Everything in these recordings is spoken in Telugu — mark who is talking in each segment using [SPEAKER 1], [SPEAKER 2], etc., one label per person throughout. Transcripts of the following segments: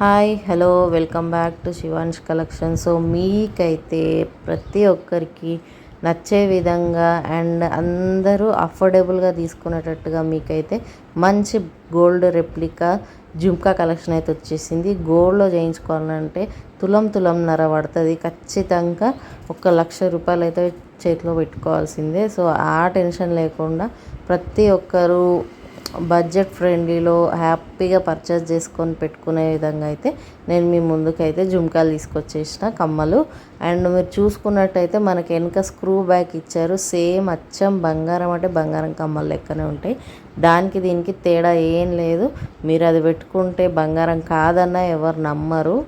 [SPEAKER 1] Hi hello welcome back to Shivansh collection so మీకైతే ప్రతి ఒక్కరికి నచ్చే విధంగా అండ్ అందరూ అఫోర్డబుల్గా తీసుకునేటట్టుగా మీకైతే మంచి గోల్డ్ రెప్లికా జుమ్కా కలెక్షన్ అయితే వచ్చేసింది. గోల్డ్లో చేయించుకోవాలంటే తులం తులం నర పడుతుంది. ఖచ్చితంగా ఒక లక్ష రూపాయలు అయితే చేతిలో పెట్టుకోవాల్సిందే. సో ఆ టెన్షన్ లేకుండా ప్రతి ఒక్కరూ బడ్జెట్ ఫ్రెండ్లీలో హ్యాపీగా పర్చేస్ చేసుకొని పెట్టుకునే విధంగా అయితే నేను మీ ముందుకైతే జుమ్కాలు తీసుకొచ్చేసిన కమ్మలు. అండ్ మీరు చూసుకున్నట్టయితే మనకి వెనుక స్క్రూ బ్యాక్ ఇచ్చారు. సేమ్ అచ్చం బంగారం అంటే బంగారం కమ్మలు లెక్కనే ఉంటాయి. దానికి దీనికి తేడా ఏం లేదు. మీరు అది పెట్టుకుంటే బంగారం కాదన్నా ఎవరు నమ్మరు.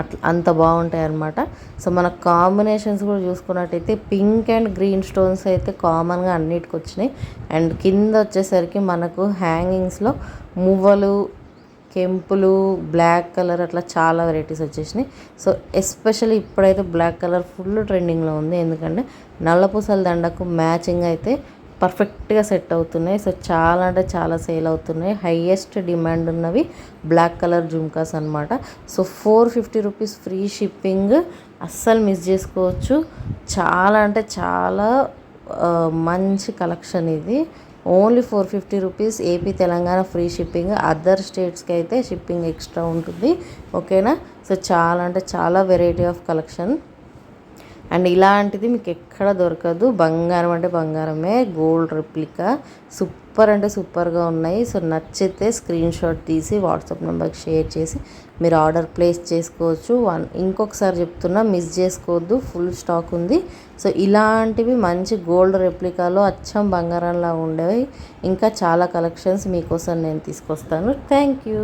[SPEAKER 1] అట్లా అంత బాగుంటాయి అనమాట సో మన కాంబినేషన్స్ కూడా చూసుకున్నట్టయితే పింక్ అండ్ గ్రీన్ స్టోన్స్ అయితే కామన్గా అన్నిటికి వచ్చినాయి అండ్ కింద వచ్చేసరికి మనకు హ్యాంగింగ్స్లో మువ్వలు కెంపులు బ్లాక్ కలర్ అట్లా చాలా వెరైటీస్ వచ్చేసినాయి. సో ఎస్పెషల్లీ ఇప్పుడైతే బ్లాక్ కలర్ ఫుల్ ట్రెండింగ్లో ఉంది. ఎందుకంటే నల్లపూసల దండకు మ్యాచింగ్ అయితే పర్ఫెక్ట్గా సెట్ అవుతున్నాయి. సో చాలా అంటే చాలా సేల్ అవుతున్నాయి. హయ్యెస్ట్ డిమాండ్ ఉన్నవి బ్లాక్ కలర్ జుమ్కాస్ అనమాట so four fifty rupees free shipping. అస్సలు మిస్ చేసుకోవచ్చు. చాలా అంటే చాలా మంచి కలెక్షన్ ఇది. Only four fifty rupees AP Telangana free shipping. Other స్టేట్స్కి అయితే షిప్పింగ్ ఎక్స్ట్రా ఉంటుంది. ఓకేనా? సో చాలా అంటే చాలా వెరైటీ ఆఫ్ కలెక్షన్. అండ్ ఇలాంటిది మీకు ఎక్కడ దొరకదు. బంగారం అంటే బంగారమే. Gold replica. సూపర్ అంటే సూపర్గా ఉన్నాయి. సో నచ్చితే స్క్రీన్ షాట్ తీసి వాట్సాప్ నెంబర్కి షేర్ చేసి మీరు ఆర్డర్ ప్లేస్ చేసుకోవచ్చు. వన్ ఇంకొకసారి చెప్తున్నా మిస్ చేసుకోవద్దు. ఫుల్ స్టాక్ ఉంది. సో ఇలాంటివి మంచి గోల్డ్ రెప్లికాలో అచ్చం బంగారంలా ఉండేవి. ఇంకా చాలా కలెక్షన్స్ మీకోసం నేను తీసుకొస్తాను. Thank you.